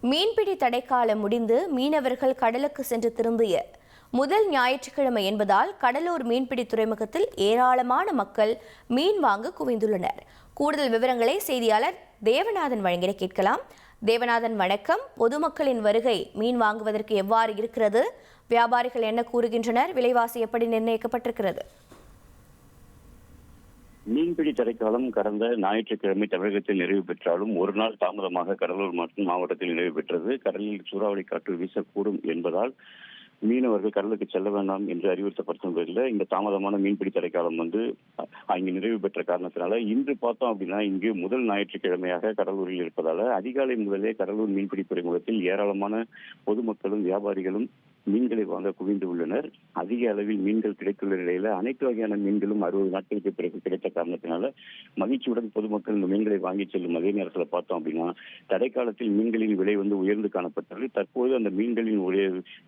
மீன்பிடி தடைக்காலம் முடிந்து மீனவர்கள் கடலுக்கு சென்று திரும்பிய முதல் ஞாயிற்றுக்கிழமை என்பதால் கடலூர் மீன்பிடி துறைமுகத்தில் ஏராளமான மக்கள் மீன் வாங்க குவிந்துள்ளனர். கூடுதல் விவரங்களை செய்தியாளர் தேவநாதன் வழங்கிட கேட்கலாம். தேவநாதன் வணக்கம். பொதுமக்களின் வருகை மீன் வாங்குவதற்கு எவ்வாறு இருக்கிறது? வியாபாரிகள் என்ன கூறுகின்றனர்? விலைவாசி எப்படி நிர்ணயிக்கப்பட்டிருக்கிறது? மீன்பிடி தடைக்காலம் கடந்த ஞாயிற்றுக்கிழமை தமிழகத்தில் நிறைவு பெற்றாலும் ஒரு நாள் தாமதமாக கடலூர் மற்றும் மாவட்டத்தில் நிறைவு பெற்றது. கடலில் சூறாவளி காற்று வீசக்கூடும் என்பதால் மீனவர்கள் கடலுக்கு செல்ல வேண்டாம் என்று அறிவுறுத்தப்பட்ட பேரில் இந்த தாமதமான மீன்பிடி தடைக்காலம் வந்து அங்கு நிறைவு பெற்ற காரணத்தினால இன்று பார்த்தோம் அப்படின்னா இங்கு முதல் ஞாயிற்றுக்கிழமையாக கடலூரில் இருப்பதால அதிகாலை முதலே கடலூர் மீன்பிடி துறைமுகத்தில் ஏராளமான பொதுமக்களும் வியாபாரிகளும் மீன்களை வாங்க குவிந்து உள்ளனர். அதிக அளவில் மீன்கள் கிடைத்துள்ள நிலையில அனைத்து வகையான மீன்களும் அறுபது நாட்களுக்கு பிறகு கிடைத்த காரணத்தினால மகிழ்ச்சியுடன் பொதுமக்கள் இந்த மீன்களை வாங்கி செல்லும் அதே நேரத்தில் பார்த்தோம் அப்படின்னா தடை காலத்தில் மீன்களின் விலை வந்து உயர்ந்து காணப்பட்டது. தற்போது அந்த மீன்களின்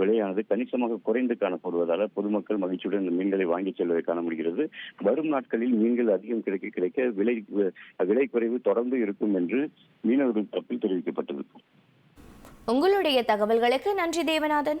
விலையானது கணிசமாக குறைந்து காணப்படுவதால பொதுமக்கள் மகிழ்ச்சியுடன் இந்த மீன்களை வாங்கி செல்வதை காண முடிகிறது. வரும் நாட்களில் மீன்கள் அதிகம் கிடைக்க கிடைக்க விலை விலை குறைவு தொடர்ந்து இருக்கும் என்று மீனவர்கள் தப்பில் தெரிவிக்கப்பட்டது. உங்களுடைய தகவல்களுக்கு நன்றி தேவநாதன்.